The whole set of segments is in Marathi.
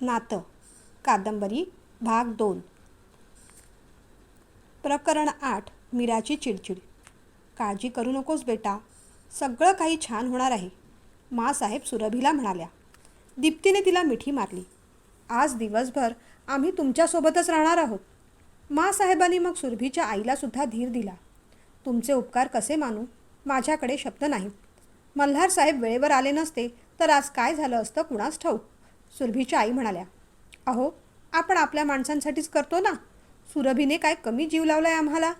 नातं. कादंबरी भाग दोन. प्रकरण आठ मीराची चिडचिड. काळजी करू नकोस बेटा. सगळं काही छान होणार आहे. मासाहेब सुरभीला म्हणाल्या. दीप्तीने तिला मिठी मारली. आज दिवसभर आम्ही तुमच्यासोबतच राहणार आहोत. मासाहेबांनी मग सुरभीच्या आईलासुद्धा धीर दिला. तुमचे उपकार कसे मानू? माझ्याकडे शब्द नाहीत मल्हार साहेब वेळेवर आले नसते तर आज काय झालं असतं कुणास ठाऊक? सुरभीच्या आई म्हणाल्या अहो आपण आपल्या माणसांसाठीच करतो ना? सुरभीने काय कमी जीव लावला आहे आम्हाला?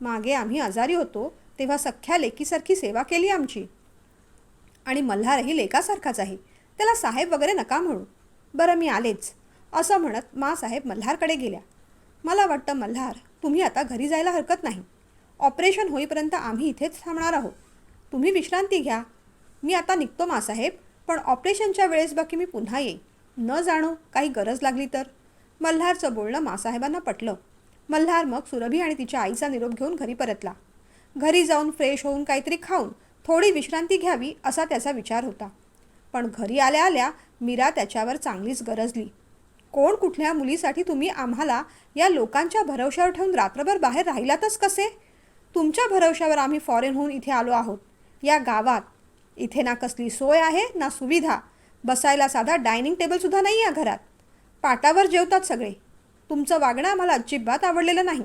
मागे आम्ही आजारी होतो तेव्हा सख्ख्या लेकीसारखी सेवा केली आमची. आणि मल्हारही लेकासारखाच आहे त्याला साहेब वगैरे नका म्हणू. बरं मी आलेच. असं म्हणत मासाहेब मल्हारकडे गेल्या. मला वाटतं मल्हार तुम्ही आता घरी जायला हरकत नाही. ऑपरेशन होईपर्यंत आम्ही इथेच थांबणार आहोत. तुम्ही विश्रांती घ्या. मी आता निघतो मासाहेब पण ऑपरेशनच्या वेळेस बाकी मी पुन्हा येईन. न जाणो काही गरज लागली तर. मल्हारचं बोलणं मासाहेबांना पटलं. मल्हार मग सुरभी आणि तिच्या आईचा निरोप घेऊन घरी परतला. घरी जाऊन फ्रेश होऊन काहीतरी खाऊन थोडी विश्रांती घ्यावी असा त्याचा विचार होता. पण घरी आल्या आल्या मीरा त्याच्यावर चांगलीच गरजली. कोण कुठल्या मुलीसाठी तुम्ही आम्हाला या लोकांच्या भरवशावर ठेवून रात्रभर बाहेर राहिलातच कसे? तुमच्या भरवशावर आम्ही फॉरेन होऊन इथे आलो आहोत. या गावात इथे ना कसली सोय आहे ना सुविधा. बसायला साधा डायनिंग टेबलसुद्धा नाही या घरात. पाटावर जेवतात सगळे. तुमचं वागणं आम्हाला अजिबात आवडलेलं नाही.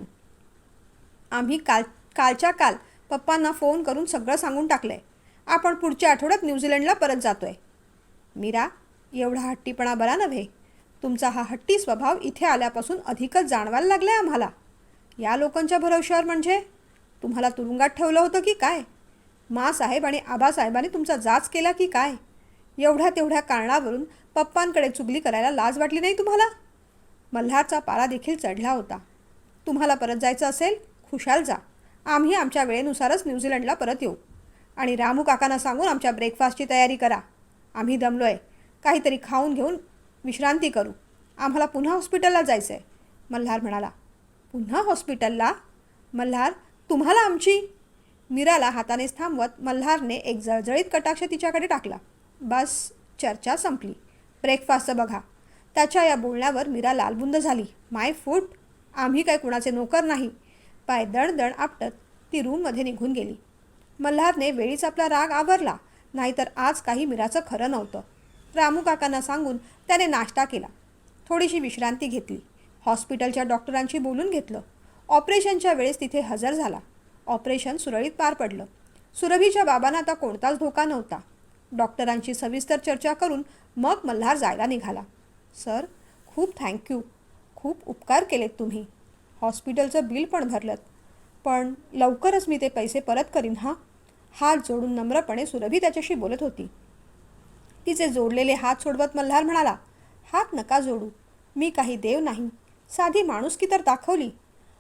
आम्ही काल कालच्या काल पप्पांना फोन करून सगळं सांगून टाकलं आहे आपण पुढच्या आठवड्यात न्यूझीलंडला परत जातो आहे मीरा एवढा हट्टीपणा बरा नव्हे. तुमचा हा हट्टी स्वभाव इथे आल्यापासून अधिकच जाणवायला लागला आहे आम्हाला. या लोकांच्या भरवशावर म्हणजे? तुम्हाला तुरुंगात ठेवलं होतं की काय? मासाहेब आणि आबासाहेबांनी तुमचा जाच केला की काय? एवढ्या तेवढ्या कारणावरून पप्पांकडे चुगली करायला लाज वाटली नाही तुम्हाला? मल्हारचा पारा देखील चढला होता. तुम्हाला परत जायचं असेल खुशाल जा. आम्ही आमच्या वेळेनुसारच न्यूझीलंडला परत येऊ. आणि रामू काकांना सांगून आमच्या ब्रेकफास्टची तयारी करा. आम्ही दमलो आहे काहीतरी खाऊन घेऊन विश्रांती करू. आम्हाला पुन्हा हॉस्पिटलला जायचं आहे मल्हार म्हणाला पुन्हा हॉस्पिटलला? मल्हार तुम्हाला आमची? मीराला हातानेच थांबवत मल्हारने एक जळजळीत कटाक्ष तिच्याकडे टाकला. बस चर्चा संपली. ब्रेकफास्टचं बघा. त्याच्या या बोलण्यावर मीरा लालबुंद झाली. माय फूट आम्ही काय कुणाचे नोकर नाही. पाय दणदण आपटत ती रूममध्ये निघून गेली. मल्हारने वेळीच आपला राग आवरला. नाहीतर आज काही मीराचं खरं नव्हतं. रामू काकांना सांगून त्याने नाश्ता केला. थोडीशी विश्रांती घेतली. हॉस्पिटलच्या डॉक्टरांशी बोलून घेतलं. ऑपरेशनच्या वेळेस तिथे हजर झाला. ऑपरेशन सुरळीत पार पडलं. सुरभीच्या बाबांना आता कोणताच धोका नव्हता. डॉक्टरांची सविस्तर चर्चा करून मग मल्हार जायला निघाला. सर खूप थँक्यू खूप उपकार केलेत तुम्ही. हॉस्पिटलचं बिल पण भरलं पण लवकरच मी ते पैसे परत करीन हां? हात जोडून नम्रपणे सुरभी त्याच्याशी बोलत होती. तिचे जोडलेले हात सोडवत मल्हार म्हणाला हात नका जोडू. मी काही देव नाही. साधी माणुसकी तर दाखवली.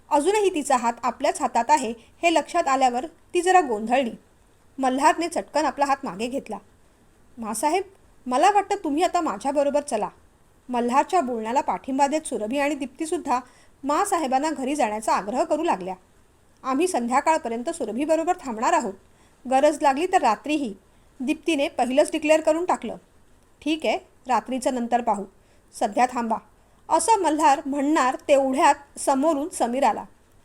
अजूनही तिचा हात आपल्याच हातात आहे हे लक्षात आल्यावर ती जरा गोंधळली. मल्हारने चटकन आपला हात मागे घेतला. मासाहेब मला वाटतं तुम्ही आता माझ्याबरोबर चला. मल्हारच्या बोलण्याला पाठिंबा देत सुरभी आणि दीप्तीसुद्धा मासाहेबांना घरी जाण्याचा आग्रह करू लागल्या. आम्ही संध्याकाळपर्यंत सुरभीबरोबर थांबणार आहोत. गरज लागली तर रात्रीही. दीप्तीने पहिलंच डिक्लेअर करून टाकलं. ठीक आहे रात्रीचं नंतर पाहू. सध्या थांबा. असं मल्हार म्हणणार तेवढ्यात समोरून समीर आला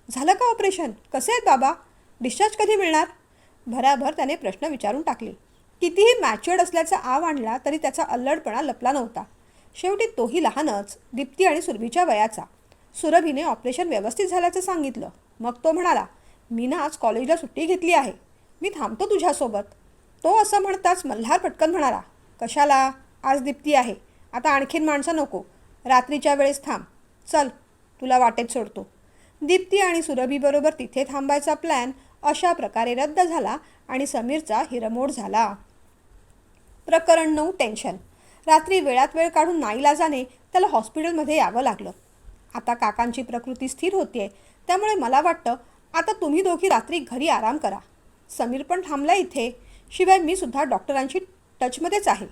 झालं का ऑपरेशन कसे आहेत बाबा? डिस्चार्ज कधी मिळणार? भराभर त्याने प्रश्न विचारून टाकले. कितीही मॅच्युअर्ड असल्याचा आव आणला तरी त्याचा अल्लडपणा लपला नव्हता. शेवटी तोही लहानच दीप्ती आणि सुरभीच्या वयाचा. सुरभीने ऑपरेशन व्यवस्थित झाल्याचं सांगितलं. मग तो म्हणाला मी ना आज कॉलेजला सुट्टी घेतली आहे. मी थांबतो तुझ्यासोबत. तो असं म्हणताच मल्हार पटकन म्हणाला कशाला? आज दीप्ती आहे. आता आणखीन माणसं नको. रात्रीच्या वेळेस थांब. चल तुला वाटेत सोडतो. दीप्ती आणि सुरभीबरोबर तिथे थांबायचा प्लॅन अशा प्रकारे रद्द झाला आणि समीरचा हिरमोड झाला. प्रकरण नऊ टेन्शन. रात्री वेळात वेळ काढून नाईलाजाने त्याला हॉस्पिटलमध्ये यावं लागलं. आता काकांची प्रकृती स्थिर होतीये त्यामुळे मला वाटतं आता तुम्ही दोघी रात्री घरी आराम करा. समीर पण थांबला इथे. शिवाय मी सुद्धा डॉक्टरांशी टचमध्येच आहे.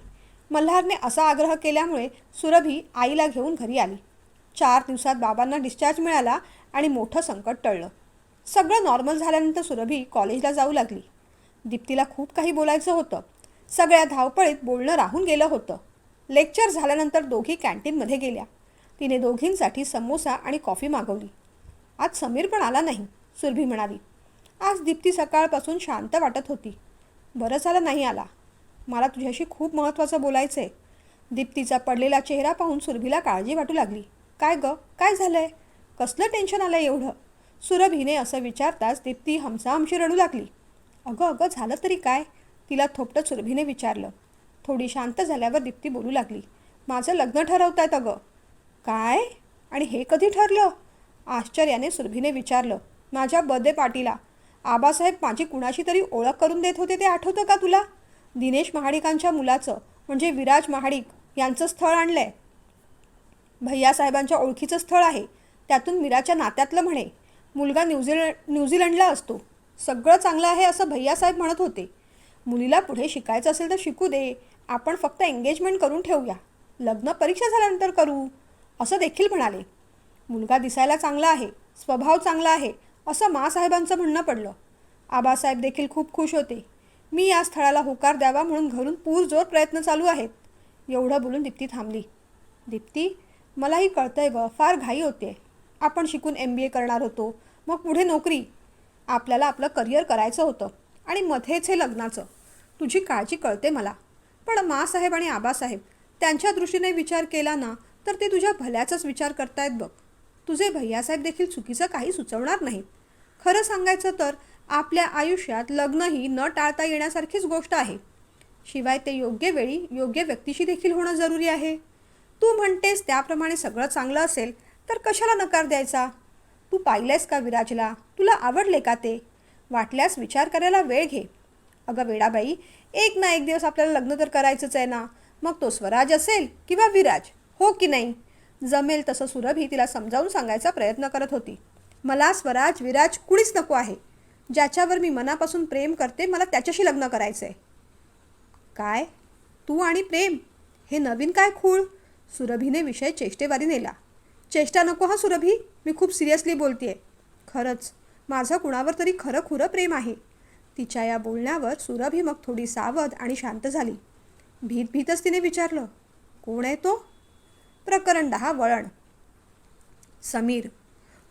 मल्हारने असा आग्रह केल्यामुळे सुरभी आईला घेऊन घरी आली. चार दिवसात बाबांना डिस्चार्ज मिळाला आणि मोठं संकट टळलं. सगळं नॉर्मल झाल्यानंतर सुरभी कॉलेजला जाऊ लागली. दीप्तीला खूप काही बोलायचं होतं. सगळ्या धावपळीत बोलणं राहून गेलं होतं. लेक्चर झाल्यानंतर दोघी कॅन्टीनमध्ये गेल्या. तिने दोघींसाठी समोसा आणि कॉफी मागवली. आज समीर पण आला नाही सुरभी म्हणाली. आज दीप्ती सकाळपासून शांत वाटत होती. बरं झालं नाही आला. मला तुझ्याशी खूप महत्त्वाचं बोलायचं आहे दीप्तीचा पडलेला चेहरा पाहून सुरभीला काळजी वाटू लागली. काय ग? काय झालंय? कसलं टेन्शन आलं एवढं? सुरभीने असं विचारताच दीप्ती हमसाहमशी रडू लागली. अगं अगं झालं तरी काय? तिला थोपटं सुरभीने विचारलं. थोडी शांत झाल्यावर दीप्ती बोलू लागली. माझं लग्न ठरवतायत अगं. काय? आणि हे कधी ठरलं? आश्चर्याने सुरभीने विचारलं. माझ्या बर्थडे पार्टीला. आबासाहेब माझी कुणाशी तरी ओळख करून देत होते ते आठवतं का तुला? दिनेश महाडिकांच्या मुलाचं म्हणजे विराज महाडिक यांचं स्थळ आणलंय. भैयासाहेबांच्या ओळखीचं स्थळ आहे. त्यातून मीराच्या नात्यातलं म्हणे. मुलगा न्यूझीलंड न्यूझीलंडला असतो. सगळं चांगलं आहे असं भैयासाहेब म्हणत होते. मुलीला पुढे शिकायचं असेल तर शिकू दे. आपण फक्त एंगेजमेंट करून ठेवूया. लग्न परीक्षा झाल्यानंतर करू. असं देखील म्हणाले. मुलगा दिसायला चांगला आहे. स्वभाव चांगला आहे. असं मासाहेबांचं म्हणणं पडलं. आबासाहेब देखील खूप खुश होते. मी या स्थळाला होकार द्यावा म्हणून घरून पूरजोर प्रयत्न चालू आहेत. एवढं बोलून दीप्ती थांबली. दीप्ती मलाही कळतंय ग फार घाई होते. आपण शिकून एम बी ए करणार होतो. मग पुढे नोकरी. आपल्याला आपलं करिअर करायचं होतं. आणि मध्येच हे लग्नाचं. तुझी काळजी कळते मला. पण मासाहेब आणि आबासाहेब त्यांच्या दृष्टीने विचार केला ना तर ते तुझ्या भल्याचाच विचार करतायत बघ. तुझे भैयासाहेब देखील चुकीचं काही सुचवणार नाहीत. खरं सांगायचं तर आपल्या आयुष्यात लग्न ही न टाळता येण्यासारखीच गोष्ट आहे. शिवाय ते योग्य वेळी योग्य व्यक्तीशी देखील होणं जरुरी आहे. तू म्हणतेस त्याप्रमाणे सगळं चांगलं असेल तर कशाला नकार द्यायचा? तू पाहिलंयस का विराजला? तुला आवडले का ते? वाटल्यास विचार करायला वेळ घे. अगं वेडाबाई एक ना एक दिवस आपल्याला लग्न तर करायचंच आहे ना. मग तो स्वराज असेल किंवा विराज हो की नाही? जमेल तसं सुरभी तिला समजावून सांगायचा प्रयत्न करत होती. मला स्वराज विराज कुणीच नको आहे. ज्याच्यावर मी मनापासून प्रेम करते मला त्याच्याशी लग्न करायचं आहे काय? तू आणि प्रेम? हे नवीन काय खूळ? सुरभीने विषय चेष्टेवारी नेला. चेष्टा नको हा सुरभी? मी खूप सिरियसली बोलतेय. खरंच माझं कुणावर तरी खरं खुरं प्रेम आहे. तिच्या या बोलण्यावर सुरभी मग थोडी सावध आणि शांत झाली. भीत भीतच तिने विचारलं कोण आहे तो? प्रकरण दहा वळण. समीर.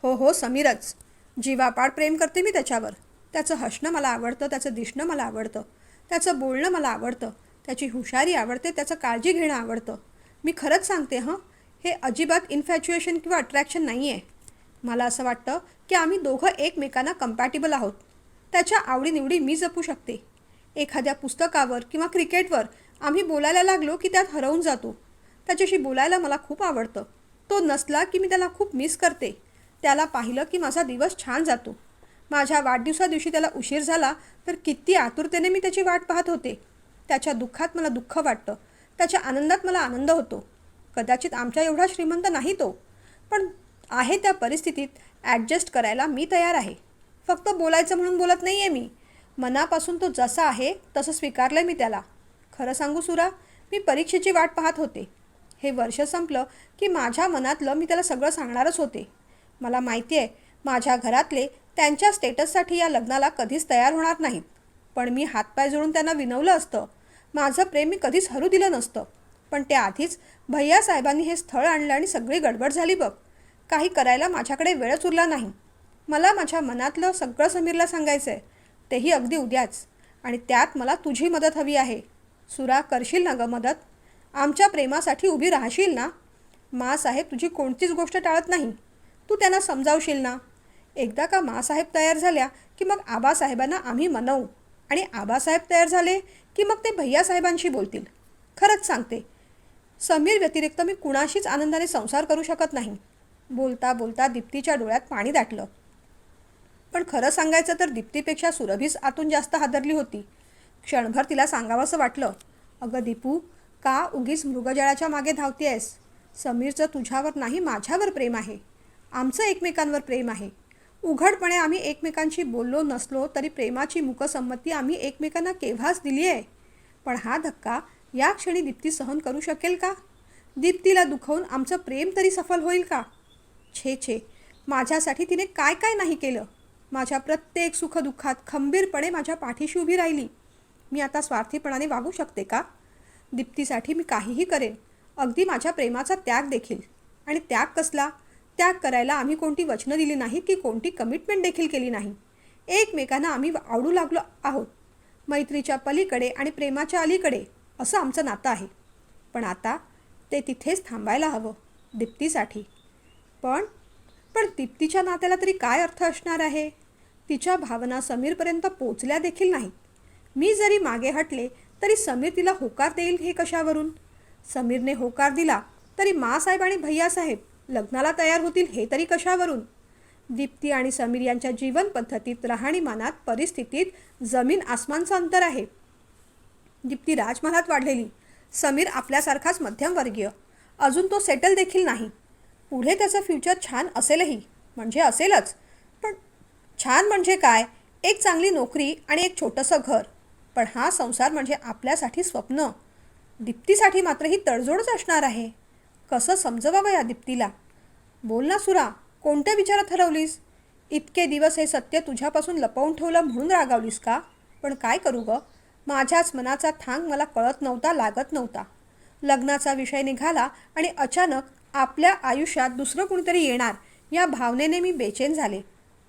हो हो समीरच. जीवापाड प्रेम करते मी त्याच्यावर. त्याचं हसणं मला आवडतं त्याचं दिसणं मला आवडतं. त्याचं बोलणं मला आवडतं. त्याची हुशारी आवडते त्याचं काळजी घेणं आवडतं. मी खरंच सांगते हं? हे अजिबात इन्फॅच्युएशन किंवा अट्रॅक्शन नाही आहे मला असं वाटतं की आम्ही दोघं एकमेकांना कम्पॅटेबल आहोत. त्याच्या आवडीनिवडी मी जपू शकते. एखाद्या पुस्तकावर किंवा क्रिकेटवर आम्ही बोलायला लागलो की त्यात हरवून जातो. त्याच्याशी बोलायला मला खूप आवडतं. तो नसला की मी त्याला खूप मिस करते. त्याला पाहिलं की माझा दिवस छान जातो. माझ्या वाढदिवसादिवशी त्याला उशीर झाला तर किती आतुरतेने मी त्याची वाट पाहत होते. त्याच्या दुःखात मला दुःख वाटतं. त्याच्या आनंदात मला आनंद होतो. कदाचित आमच्या एवढा श्रीमंत नाही तो. पण आहे त्या परिस्थितीत ॲडजस्ट करायला मी तयार आहे. फक्त बोलायचं म्हणून बोलत नाही आहे मी. मनापासून तो जसा आहे तसं स्वीकारलं मी त्याला. खरं सांगू सुरा मी परीक्षेची वाट पाहत होते. हे वर्ष संपलं की माझ्या मनातलं मी त्याला सगळं सांगणारच होते. मला माहिती आहे माझ्या घरातले त्यांच्या स्टेटससाठी या लग्नाला कधीच तयार होणार नाहीत. पण मी हातपाय जोडून त्यांना विनवलं असतं. माझं प्रेम मी कधीच हरू दिलं नसतं. पण त्या आधीच भैया साहेबांनी हे स्थळ आणलं आणि सगळी गडबड झाली बघ. काही करायला माझ्याकडे वेळच उरला नाही. मला माझ्या मनातलं सगळं समीरला सांगायचं आहे तेही अगदी उद्याच. आणि त्यात मला तुझी मदत हवी आहे. सुरा करशील ना गं मदत? आमच्या प्रेमासाठी उभी राहशील ना? मासाहेब तुझी कोणतीच गोष्ट टाळत नाही. तू त्यांना समजावशील ना? एकदा का मासाहेब तयार झाल्या की मग आबासाहेबांना आम्ही मनवू? आणि आबासाहेब तयार झाले की मग ते भैयासाहेबांशी बोलतील. खरंच सांगते. समीर व्यतिरिक्त मी कुणाशीच आनंदाने संसार करू शकत नाही. बोलता बोलता दीप्तीच्या डोळ्यात पाणी दाटलं. पण खरं सांगायचं तर दीप्तीपेक्षा सुरभीच आतून जास्त हादरली होती. क्षणभर तिला सांगावंसं वाटलं अगं दीपू का उगीच मृगजळाच्या मागे धावतेयस? समीरचं तुझ्यावर नाही माझ्यावर प्रेम आहे. आमचं एकमेकांवर प्रेम आहे. उघडपणे आम्ही एकमेकांशी बोललो नसलो तरी प्रेमाची मुकसंमती आम्ही एकमेकांना केव्हाच दिली आहे पण हा धक्का या क्षणी दीप्ती सहन करू शकेल का? दीप्तीला दुखवून आमचं प्रेम तरी सफल होईल का? छे छे. माझ्यासाठी तिने काय काय नाही केलं? माझ्या प्रत्येक सुखदुःखात खंबीरपणे माझ्या पाठीशी उभी राहिली. मी आता स्वार्थीपणाने वागू शकते का? दीप्तीसाठी मी काहीही करेन. अगदी माझ्या प्रेमाचा त्याग देखील. आणि त्याग कसला? त्याग करायला आम्ही कोणती वचनं दिली नाहीत की कोणती कमिटमेंट देखील केली नाही? एकमेकांना आम्ही आवडू लागलो आहोत. मैत्रीच्या पलीकडे आणि प्रेमाच्या अलीकडे. असं आमचं नातं आहे. पण आता ते तिथेच थांबायला हवं. दीप्तीसाठी. पण पण दीप्तीच्या नात्याला तरी काय अर्थ असणार आहे? तिच्या भावना समीरपर्यंत पोचल्या देखील नाहीत. मी जरी मागे हटले तरी समीर तिला होकार देईल हे कशावरून? समीरने होकार दिला तरी मासाहेब आणि भैयासाहेब लग्नाला तयार होतील हे तरी कशावरून? दीप्ती आणि समीर यांच्या जीवन पद्धतीत राहणीमानात परिस्थितीत जमीन आसमानचं अंतर आहे. दीप्ती राजमहालात वाढलेली. समीर आपल्यासारखाच मध्यमवर्गीय. अजून तो सेटल देखील नाही. पुढे त्याचं फ्युचर छान असेलही म्हणजे असेलच. पण छान म्हणजे काय? एक चांगली नोकरी आणि एक छोटंसं घर. पण हा संसार म्हणजे आपल्यासाठी स्वप्न. दीप्तीसाठी मात्र ही तडजोडच असणार आहे. कसं समजवावं या दीप्तीला? बोल ना सुरा कोणत्या विचारात हरवलीस? इतके दिवस हे सत्य तुझ्यापासून लपवून ठेवलं म्हणून रागावलीस का? पण काय करू ग? माझ्याच मनाचा थांग मला कळत नव्हता लागत नव्हता. लग्नाचा विषय निघाला आणि अचानक आपल्या आयुष्यात दुसरं कुणीतरी येणार या भावनेने मी बेचैन झाले.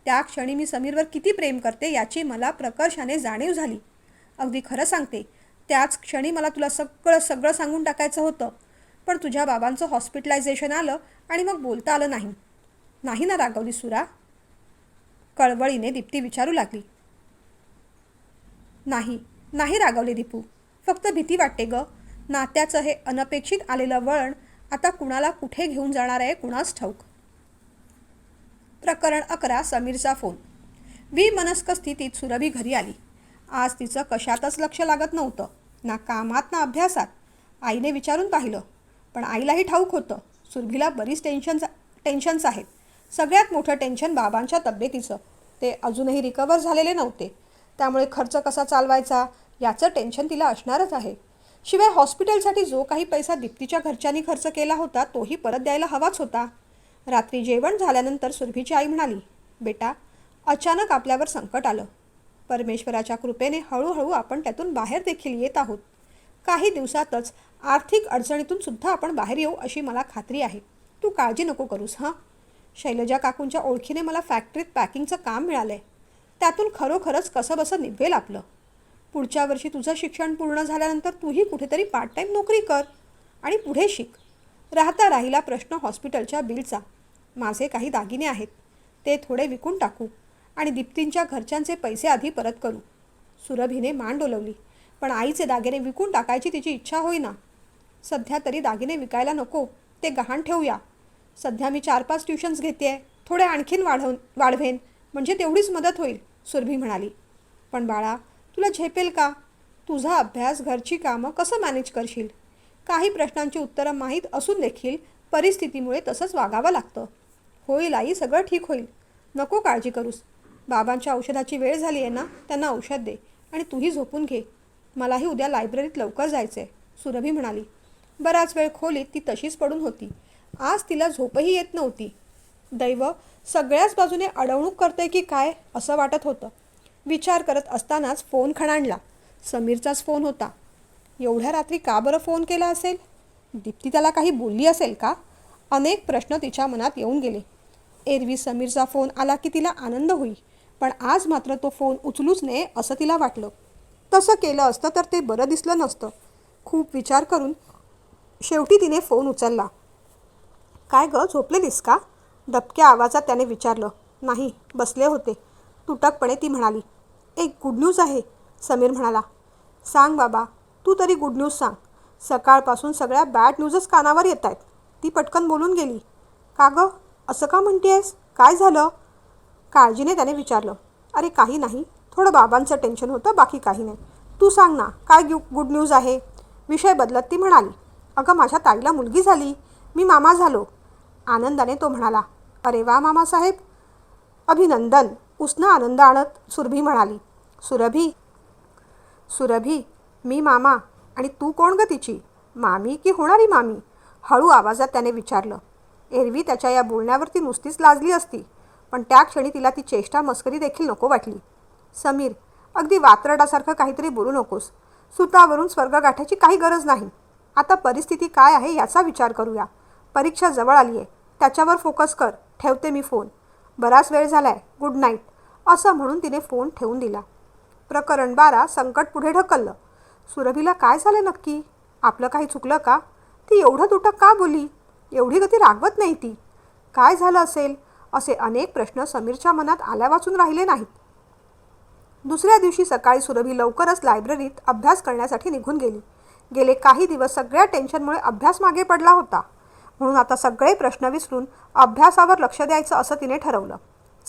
त्या क्षणी मी समीरवर किती प्रेम करते याची मला प्रकर्षाने जाणीव झाली. अगदी खरं सांगते त्याच क्षणी मला तुला सगळं सगळं सांगून टाकायचं होतं पण तुझ्या बाबांचं हॉस्पिटलायझेशन आलं आणि मग बोलता आलं नाही. नाही ना रागवली सुरा? कळवळीने दीप्ती विचारू लागली. नाही नाही रागवले दीपू फक्त भीती वाटते ग. नात्याचं हे अनपेक्षित आलेलं वळण आता कुणाला कुठे घेऊन जाणार आहे कुणास ठाऊक? प्रकरण अकरा समीरचा फोन. विमनस्क स्थितीत सुरभी घरी आली. आज तिचं कशातच लक्ष लागत नव्हतं. ना कामात ना अभ्यासात. आईने विचारून पाहिलं पण आईलाही ठाऊक होतं. सुरभीला बरीच टेन्शन्स टेन्शन्स आहेत. सगळ्यात मोठं टेन्शन बाबांच्या तब्येतीचं. ते अजूनही रिकवर झालेले नव्हते. त्यामुळे खर्च कसा चालवायचा याचं टेन्शन तिला असणारच आहे. शिवाय हॉस्पिटलसाठी जो काही पैसा दीप्तीच्या घरच्यांनी खर्च केला होता तोही परत द्यायला हवाच होता. रात्री जेवण झाल्यानंतर सुरभीची आई म्हणाली बेटा अचानक आपल्यावर संकट आलं. परमेश्वराच्या कृपेने हळूहळू आपण त्यातून बाहेर देखील येत आहोत. काही दिवसातच आर्थिक अडचणीतून सुद्धा आपण बाहेर येऊ अशी मला खात्री आहे. तू काळजी नको करूस हां? शैलजा काकूंच्या ओळखीने मला फॅक्टरीत पॅकिंगचं काम मिळालं आहे त्यातून खरोखरच कसं बसं निभेल आपलं. पुढच्या वर्षी तुझं शिक्षण पूर्ण झाल्यानंतर तूही कुठेतरी पार्ट टाईम नोकरी कर आणि पुढे शिक. राहता राहिला प्रश्न हॉस्पिटलच्या बिलचा. माझे काही दागिने आहेत. ते थोडे विकून टाकू आणि दीप्तींच्या घरच्यांचे पैसे आधी परत करू. सुरभीने मान डोलवली. पण आईचे दागिने विकून टाकायची तिची इच्छा होईना. सध्या तरी दागिने विकायला नको. ते गहाण ठेवूया. सध्या मी चार पाच ट्युशन्स घेते थोडे आणखीन वाढव वाढवेन. म्हणजे तेवढीच मदत होईल सुरभी म्हणाली. पण बाळा तुला झेपेल का? तुझा अभ्यास घरची कामं कसं मॅनेज करशील? काही प्रश्नांची उत्तरं माहीत असून देखील परिस्थितीमुळे तसंच वागावं लागतं. होईल आई सगळं ठीक होईल. नको काळजी करूस. बाबांच्या औषधाची वेळ झाली आहे ना त्यांना औषध दे आणि तूही झोपून घे. मलाही उद्या लायब्ररीत लवकर जायचं आहे सुरभी म्हणाली. बराच वेळ खोलीत ती तशीच पडून होती. आज तिला झोपही येत नव्हती. दैव सगळ्याच बाजूने अडवणूक करते की काय असं वाटत होतं. विचार करत असतानाच फोन खणाणला. समीरचाच फोन होता. एवढ्या रात्री का बरं फोन केला असेल? दीप्ती त्याला काही बोलली असेल का? अनेक प्रश्न तिच्या मनात येऊन गेले. एरवी समीरचा फोन आला की तिला आनंद होई पण आज मात्र तो फोन उचलूच नये असं तिला वाटलं. तसं केलं असतं तर ते बरं दिसलं नसतं. खूप विचार करून शेवटी तिने फोन उचलला. काय गं झोपलेलीस का? दबक्या आवाजात त्याने विचारलं. नाही बसले होते. तुटकपणे ती म्हणाली एक गुड न्यूज आहे समीर म्हणाला. सांग बाबा तू तरी गुड न्यूज सांग. सकाळपासून सगळ्या बॅड न्यूजच कानावर येत आहेत. ती पटकन बोलून गेली. का गं? असं का म्हणतेस काय झालं? काळजीने त्याने विचारलं. अरे काही नाही. थोडं बाबांचं टेन्शन होतं बाकी काही नाही. तू सांग ना काय ग्यू गुड न्यूज आहे? विषय बदलत ती म्हणाली. अगं माझ्या ताईला मुलगी झाली. मी मामा झालो. आनंदाने तो म्हणाला. अरे वा मामासाहेब अभिनंदन. उसनं आनंद आणत सुरभी म्हणाली सुरभी सुरभी मी मामा आणि तू कोण ग तिची? मामी की होणारी मामी? हळू आवाजात त्याने विचारलं. एरवी त्याच्या या बोलण्यावरती नुसतीच लाजली असती पण त्या क्षणी तिला ती चेष्टा मस्करी देखील नको वाटली. समीर अगदी वात्रडासारखं काहीतरी बोलू नकोस. सुतावरून स्वर्ग गाठायची काही गरज नाही. आता परिस्थिती काय आहे याचा विचार करूया. परीक्षा जवळ आली आहे त्याच्यावर फोकस कर. ठेवते मी फोन. बराच वेळ झालाय. Good night. असं म्हणून तिने फोन ठेवून दिला. प्रकरण बारा संकट पुढे ढकललं. सुरभीला काय झालं नक्की? आपलं काही चुकलं का? ती एवढं तुटक का बोली एवढी गती रागवत नाही ती. काय झालं असेल? असे अनेक प्रश्न समीरच्या मनात आल्या वाचून राहिले नाहीत. दुसऱ्या दिवशी सकाळी सुरभी लवकरच लायब्ररीत अभ्यास करण्यासाठी निघून गेली. गेले काही दिवस सगळ्या टेन्शनमुळे अभ्यास मागे पडला होता. म्हणून आता सगळे प्रश्न विसरून अभ्यासावर लक्ष द्यायचं असं तिने ठरवलं.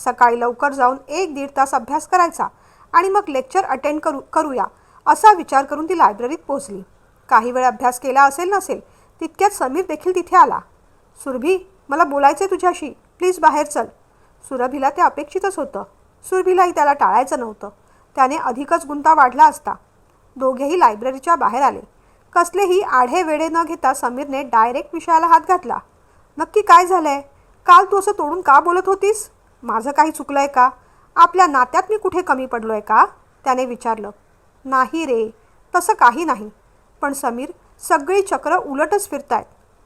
सकाळी लवकर जाऊन एक दीड तास अभ्यास करायचा आणि मग लेक्चर अटेंड करू करूया असा विचार करून ती लायब्ररीत पोहोचली. काही वेळ अभ्यास केला असेल नसेल तितक्यात समीर देखील तिथे आला. सुरभी मला बोलायचं तुझ्याशी प्लीज बाहेर चल. सुरभीला ते अपेक्षितच होतं. सुरभीलाही त्याला टाळायचं नव्हतं. त्याने अधिकच गुंता वाढला असता. दोघेही लायब्ररीच्या बाहेर आले. कसलेही आढे वेडे न घेता समीरने डायरेक्ट विषयाला हात घातला. नक्की काय झालंय? काल तू असं तोडून का बोलत होतीस? माझं काही चुकलं आहे का? आपल्या नात्यात मी कुठे कमी पडलो आहे का? त्याने विचारलं. नाही रे तसं काही नाही. पण समीर सगळी चक्र उलटच फिरतायत.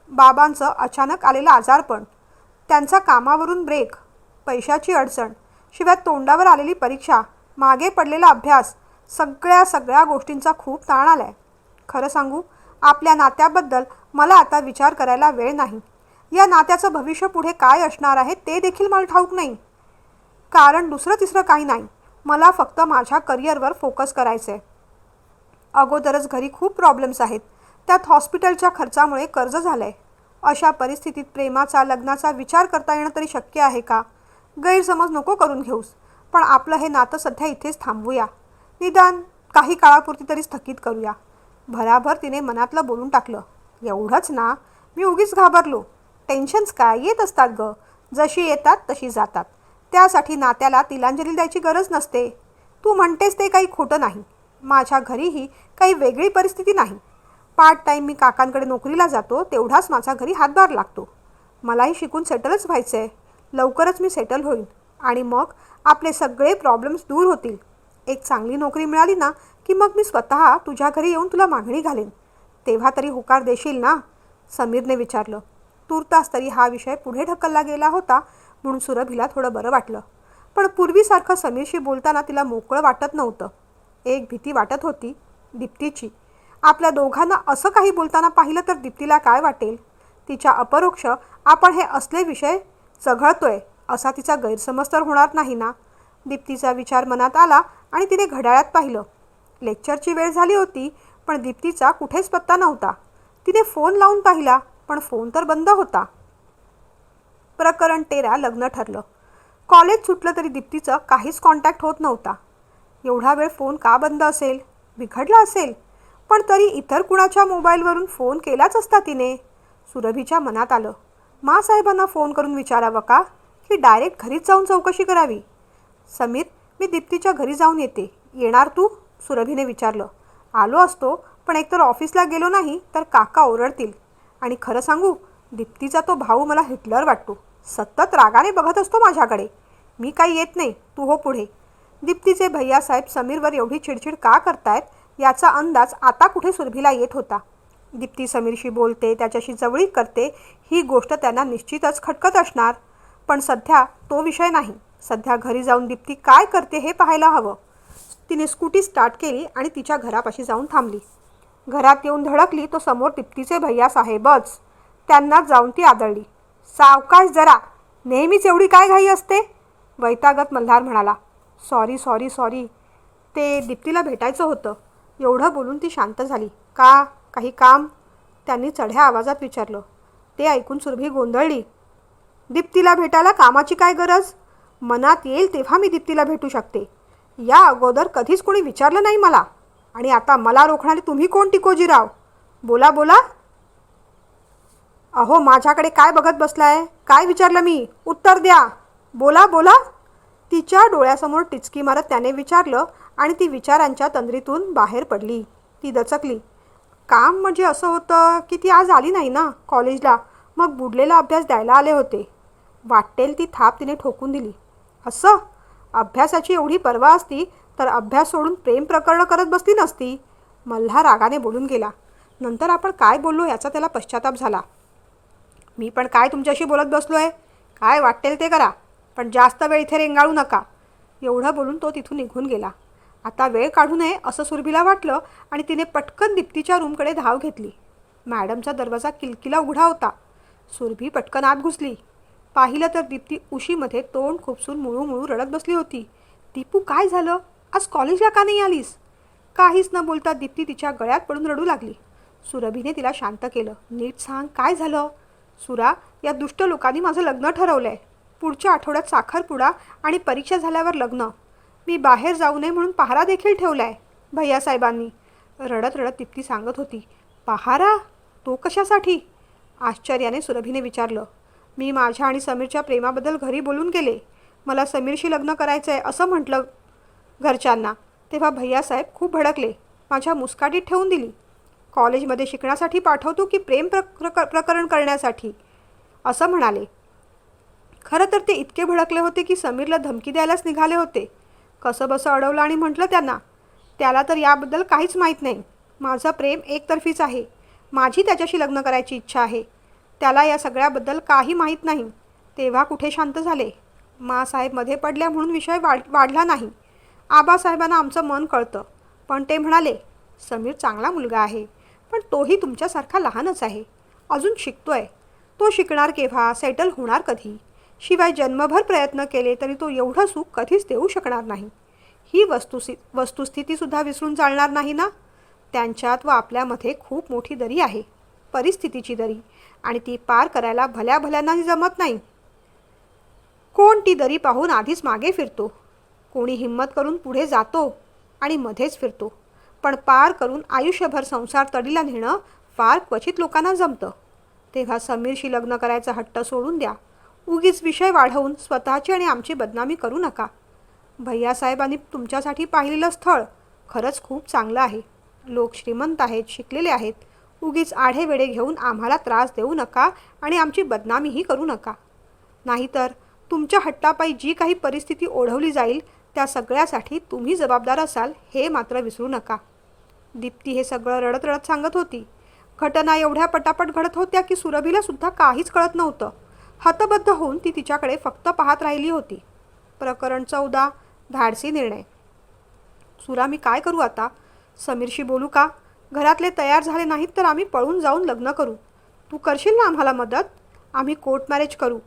बाबांचं अचानक आलेलं आजारपण त्यांचा कामावरून ब्रेक पैशाची अडचण शिवाय तोंडावर आलेली परीक्षा मागे पडलेला अभ्यास सगळ्या सगळ्या गोष्टींचा खूप ताण आलाय. खरं सांगू आपल्या नात्याबद्दल मला आता विचार करायला वेळ नाही. या नात्याचं भविष्य पुढे काय असणार आहे ते देखील मला ठाऊक नाही. कारण दुसरं तिसरं काही नाही. मला फक्त माझ्या करिअरवर फोकस करायचं आहे अगोदरच घरी खूप प्रॉब्लेम्स आहेत. त्यात हॉस्पिटलच्या खर्चामुळे कर्ज झालं आहे अशा परिस्थितीत प्रेमाचा लग्नाचा विचार करता येणं तरी शक्य आहे का? गैरसमज नको करून घेऊस. पण आपलं हे नातं सध्या इथेच थांबवूया निदान काही काळापुरती तरी स्थगित करूया. भराभर तिने मनातलं बोलून टाकलं. एवढंच ना? मी उगीच घाबरलो. टेन्शन्स काय? येत असतात ग. जशी येतात तशी जातात. त्यासाठी नात्याला तिलांजली द्यायची गरज नसते. तू म्हणतेस ते काही खोटं नाही. माझ्या घरीही काही वेगळी परिस्थिती नाही. पार्ट टाईम मी काकांकडे नोकरीला जातो तेवढाच माझा घरी हातभार लागतो. मलाही शिकून सेटलच व्हायचं आहे लवकरच मी सेटल होईन. आणि मग आपले सगळे प्रॉब्लेम्स दूर होतील. एक चांगली नोकरी मिळाली ना की मग मी स्वतः तुझ्या घरी येऊन तुला मागणी घालेन. तेव्हा तरी होकार देशील ना? समीरने विचारलं. तूर्तास तरी हा विषय पुढे ढकलला गेला होता म्हणून सुरभीला थोडं बरं वाटलं. पण पूर्वीसारखं समीरशी बोलताना तिला मोकळं वाटत नव्हतं. एक भीती वाटत होती दीप्तीची. आपल्या दोघांना असं काही बोलताना पाहिलं तर दीप्तीला काय वाटेल? तिच्या अपरोक्ष आपण हे असले विषय चघळतोय असा तिचा गैरसमज तर होणार नाही ना? दीप्तीचा विचार मनात आला आणि तिने घड्याळात पाहिलं. लेक्चरची वेळ झाली होती पण दीप्तीचा कुठेच पत्ता नव्हता. तिने फोन लावून पाहिला पण फोन तर बंद होता. प्रकरण तेरा लग्न ठरलं. कॉलेज सुटलं तरी दीप्तीचं काहीच कॉन्टॅक्ट होत नव्हता. एवढा वेळ फोन का बंद असेल? बिघडला असेल? पण तरी इतर कुणाच्या मोबाईलवरून फोन केलाच असता तिने. सुरभीच्या मनात आलं. मासाहेबांना फोन करून विचारावं का? की डायरेक्ट घरीच जाऊन चौकशी करावी? समीर मी दीप्तीच्या घरी जाऊन येते. येणार तू? सुरभीने विचारलं. आलो असतो पण एकतर ऑफिसला गेलो नाही तर काका ओरडतील. आणि खरं सांगू दीप्तीचा तो भाऊ मला हिटलर वाटतो. सतत रागाने बघत असतो माझ्याकडे. मी काही येत नाही. तू हो पुढे. दीप्तीचे भैयासाहेब समीरवर एवढी चिडचिड का करतायत? याचा अंदाज आता कुठे सुरभीला येत होता? दीप्ती समीरशी बोलते त्याच्याशी जवळीक करते ही गोष्ट त्यांना निश्चितच खटकत असणार. पण सध्या तो विषय नाही. सध्या घरी जाऊन दीप्ती काय करते हे पाहायला हवं. तिने स्कूटी स्टार्ट केली आणि तिच्या घरापाशी जाऊन थांबली. घरात येऊन धडकली तो समोर दीप्तीचे भैया साहेबच. जाऊन ती आदळली. सावकाश जरा. नेहमीच एवढी काय घाई असते? वैतागत मल्हार म्हणाला. सॉरी सॉरी सॉरी ते दीप्तीला भेटायचं होतं. एवढं बोलून ती शांत झाली. का? काही काम? त्यांनी चढ्या आवाजात विचारलं. ते ऐकून सुरभी गोंधळली. दीप्तीला भेटायला कामाची काय गरज? मनात येईल तेव्हा मी दीप्तीला भेटू शकते. या अगोदर कधीच कोणी विचारलं नाही मला. आणि आता मला रोखणारे तुम्ही कोण टिकोजीराव? बोला बोला. अहो माझ्याकडे काय बघत बसलाय? काय विचारलं मी? उत्तर द्या. बोला बोला. तिच्या डोळ्यासमोर टिचकी मारत त्याने विचारलं आणि ती विचारांच्या तंद्रीतून बाहेर पडली. ती दचकली. काम म्हणजे असं होतं की ती आज आली नाही ना कॉलेजला? मग बुडलेला अभ्यास द्यायला आले होते. वाटेल ती थाप तिने ठोकून दिली. असं? अभ्यासाची एवढी पर्वा असती तर अभ्यास सोडून प्रेम प्रकरणं करत बसली नसती? मल्हार रागाने बोलून गेला. नंतर आपण काय बोललो याचा त्याला पश्चाताप झाला. मी पण काय तुमच्याशी बोलत बसलो आहे काय वाटेल ते करा पण जास्त वेळ इथे रेंगाळू नका. एवढं बोलून तो तिथून निघून गेला. आता वेळ काढू नये असं सुरभीला वाटलं आणि तिने पटकन दीप्तीच्या रूमकडे धाव घेतली. मॅडमचा दरवाजा किलकिला उघडा होता. सुरभी पटकन आत घुसली. पाहिलं तर दीप्ती उशीमध्ये तोंड खुपसून मुळू मुळू रडत बसली होती. दीपू काय झालं? आज कॉलेजला का नाही आलीस? काहीच न बोलता दीप्ती तिच्या गळ्यात पडून रडू लागली. सुरभीने तिला शांत केलं. नीट सांग काय झालं? सुरा या दुष्ट लोकांनी माझं लग्न ठरवलं आहे पुढच्या आठवड्यात साखरपुडा आणि परीक्षा झाल्यावर लग्न. मी बाहेर जाऊ नये म्हणून पहारा देखील ठेवला आहे भैयासाहेबांनी रडत रडत तिप्ती सांगत होती पहारा? तो कशासाठी? आश्चर्याने सुरभीने विचारलं. मी माझ्या आणि समीरच्या प्रेमाबद्दल घरी बोलून गेले. मला समीरशी लग्न करायचं आहे असं म्हटलं घरच्यांना. तेव्हा भैयासाहेब खूप भडकले. माझ्या मुस्काटीत ठेवून दिली. कॉलेजमध्ये शिकण्यासाठी पाठवतो की प्रेम प्र प्रक प्रकरण करण्यासाठी? असं म्हणाले. खरं तर ते इतके भडकले होते की समीरला धमकी द्यायलाच निघाले होते. कसं बसं अडवलं आणि म्हटलं त्यांना? त्याला तर याबद्दल काहीच माहीत नाही. माझं प्रेम एकतर्फीच आहे. माझी त्याच्याशी लग्न करायची इच्छा आहे. त्याला या सगळ्याबद्दल काही माहीत नाही. तेव्हा कुठे शांत झाले? मासाहेबमध्ये पडल्या म्हणून विषय वाढ वाढला नाही. आबासाहेबांना आमचं मन कळतं. पण ते म्हणाले समीर चांगला मुलगा आहे. पण तोही तुमच्यासारखा लहानच आहे. अजून शिकतोय. तो शिकणार केव्हा? सेटल होणार कधी? शिवाय जन्मभर प्रयत्न केले तरी तो एवढं सुख कधीच देऊ शकणार नाही. ही वस्तुस्थि वस्तुस्थितीसुद्धा विसरून चालणार नाही ना? त्यांच्यात व आपल्यामध्ये खूप मोठी दरी आहे. परिस्थितीची दरी. आणि ती पार करायला भल्या भल्यांनाही जमत नाही. कोण ती दरी पाहून आधीच मागे फिरतो? कोणी हिंमत करून पुढे जातो आणि मध्येच फिरतो. पण पार करून आयुष्यभर संसार तडीला नेणं फार क्वचित लोकांना जमतं. तेव्हा समीरशी लग्न करायचा हट्ट सोडून द्या. उगीच विषय वाढवून स्वतःची आणि आमची बदनामी करू नका. भैयासाहेबांनी तुमच्यासाठी पाहिलेलं स्थळ खरंच खूप चांगलं आहे. लोक श्रीमंत आहेत शिकलेले आहेत. उगीच आढेवेढे घेऊन आम्हाला त्रास देऊ नका आणि आमची बदनामीही करू नका. नाहीतर तुमच्या हट्टापायी जी काही परिस्थिती ओढवली जाईल त्या सगळ्यासाठी तुम्ही जबाबदार असाल हे मात्र विसरू नका. दीप्ती हे सगळं रडत रडत सांगत होती. घटना एवढ्या पटापट घडत होत्या की सुरभीला सुद्धा काहीच कळत नव्हतं. हतबद्ध होऊन ती तिच्याकडे फक्त पाहत राहिली होती. प्रकरण चौदा धाडसी निर्णय. सुरा मी काय करू आता? समीरशी बोलू का? घरातले तयार झाले नाहीत तर आम्ही पळून जाऊन लग्न करू. तू करशील ना आम्हाला मदत? आम्ही कोर्ट मॅरेज करू.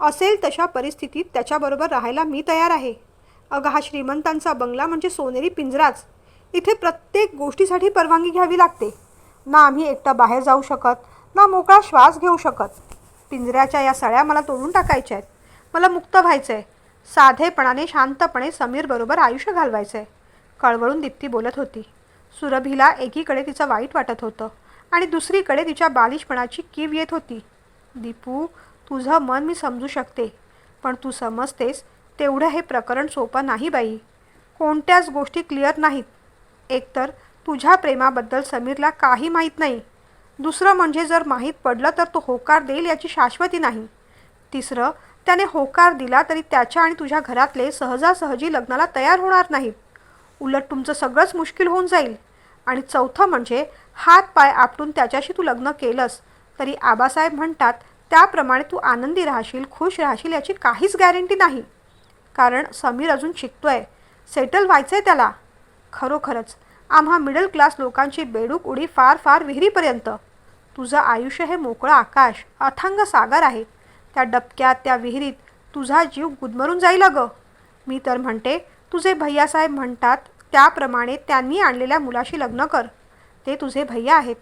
असेल तशा परिस्थितीत त्याच्याबरोबर राहायला मी तयार आहे. अगं हा श्रीमंतांचा बंगला म्हणजे सोनेरी पिंजराच. इथे प्रत्येक गोष्टीसाठी परवानगी घ्यावी लागते. ना आम्ही एकटा बाहेर जाऊ शकत ना मोकळा श्वास घेऊ शकत. पिंजऱ्याच्या या सळ्या मला तोडून टाकायच्या आहेत. मला मुक्त व्हायचं आहे साधेपणाने शांतपणे समीरबरोबर आयुष्य घालवायचं आहे कळवळून दीप्ती बोलत होती. सुरभीला एकीकडे तिचं वाईट वाटत होतं आणि दुसरीकडे तिच्या बालिशपणाची कीव येत होती. दीपू तुझं मन मी समजू शकते पण तू समजतेस तेवढं हे प्रकरण सोपं नाही बाई. कोणत्याच गोष्टी क्लिअर नाहीत. एकतर तुझ्या प्रेमाबद्दल समीरला काही माहीत नाही. दुसरं म्हणजे जर माहीत पडलं तर तो होकार देईल याची शाश्वती नाही. तिसरं त्याने होकार दिला तरी त्याच्या आणि तुझ्या घरातले सहजासहजी लग्नाला तयार होणार नाहीत. उलट तुमचं सगळंच मुश्किल होऊन जाईल. आणि चौथं म्हणजे हात पाय आपटून त्याच्याशी तू लग्न केलंस तरी आबासाहेब म्हणतात त्याप्रमाणे तू आनंदी राहशील खुश राहशील याची काहीच गॅरंटी नाही. कारण समीर अजून शिकतोय. सेटल व्हायचं आहे त्याला. खरोखरच आम्हा मिडल क्लास लोकांची बेडूक उडी फार फार विहिरीपर्यंत. तुझं आयुष्य हे मोकळं आकाश अथांग सागर आहे. त्या डबक्यात त्या विहिरीत तुझा जीव गुदमरून जाईल अगं. मी तर म्हणते तुझे भैयासाहेब म्हणतात त्याप्रमाणे त्यांनी आणलेल्या मुलाशी लग्न कर. ते तुझे भैया आहेत.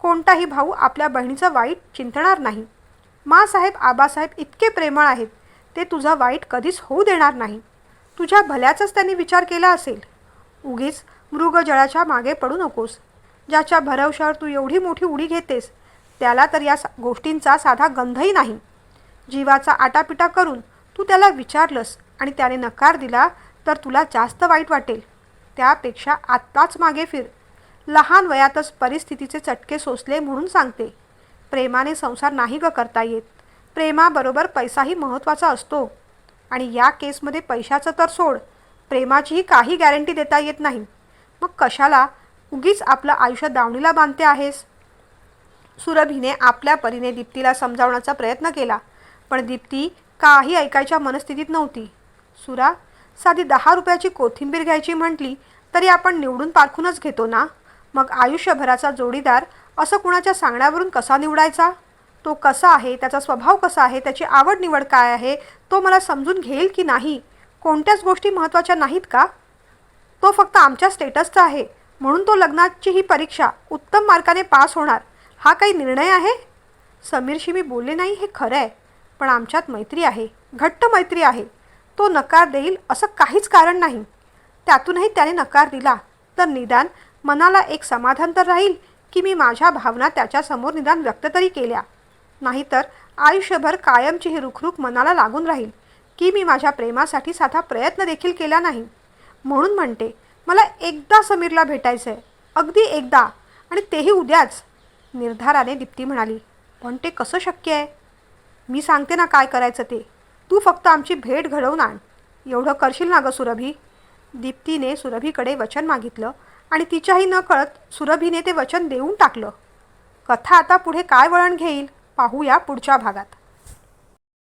कोणताही भाऊ आपल्या बहिणीचं वाईट चिंतणार नाही. मासाहेब आबासाहेब इतके प्रेमळ आहेत. ते तुझा वाईट कधीच होऊ देणार नाही. तुझ्या भल्याचाच त्यांनी विचार केला असेल. उगीच मृगजळाच्या मागे पडू नकोस. ज्याच्या भरवशावर तू एवढी मोठी उडी घेतेस त्याला तर या गोष्टींचा साधा गंधही नाही. जीवाचा आटापिटा करून तू त्याला विचारलंस आणि त्याने नकार दिला तर तुला जास्त वाईट वाटेल. त्यापेक्षा आत्ताच मागे फिर. लहान वयातच परिस्थितीचे चटके सोसले म्हणून सांगते. प्रेमाने संसार नाही ग करता येत. प्रेमाबरोबर पैसाही महत्त्वाचा असतो. आणि या केसमध्ये पैशाचं तर सोड प्रेमाचीही काही गॅरंटी देता येत नाही. मग कशाला उगीच आपलं आयुष्य दावणीला बांधते आहेस? सुरभीने आपल्या परीने दीप्तीला समजावण्याचा प्रयत्न केला पण दीप्ती काही ऐकायच्या मनस्थितीत नव्हती. सुरा साधी दहा रुपयाची कोथिंबीर घ्यायची म्हटली तरी आपण निवडून पारखूनच घेतो ना? मग आयुष्यभराचा जोडीदार असं कुणाच्या सांगण्यावरून कसा निवडायचा? तो कसा आहे त्याचा स्वभाव कसा आहे त्याची आवड निवड काय आहे तो मला समजून घेईल की नाही? कोणत्याच गोष्टी महत्त्वाच्या नाहीत का? तो फक्त आमच्या स्टेटसचा आहे. म्हणून तो लग्नाची ही परीक्षा उत्तम मार्काने पास होणार. हा काही निर्णय आहे? समीरशी मी बोलले नाही हे खरं आहे. पण आमच्यात मैत्री आहे. घट्ट मैत्री आहे. तो नकार देईल असं काहीच कारण नाही. त्यातूनही त्याने नकार दिला. तर निदान मनाला एक समाधान तर राहील की मी माझ्या भावना त्याच्यासमोर निदान व्यक्त तरी केल्या. नाहीतर आयुष्यभर कायमची ही रुखरुख मनाला लागून राहील की मी माझ्या प्रेमासाठी साधा प्रयत्न देखील केला नाही. म्हणून म्हणते मला एकदा समीरला भेटायचं आहे अगदी एकदा आणि तेही उद्याच. निर्धाराने दीप्ती म्हणाली पण ते कसं शक्य आहे? मी सांगते ना काय करायचं ते. तू फक्त आमची भेट घडवून आण. एवढं करशील ना गं सुरभी? दीप्तीने सुरभीकडे वचन मागितलं आणि तिच्याही न कळत सुरभीने ते वचन देऊन टाकलं. कथा आता पुढे काय वळण घेईल? पाहूया पुढच्या भागात.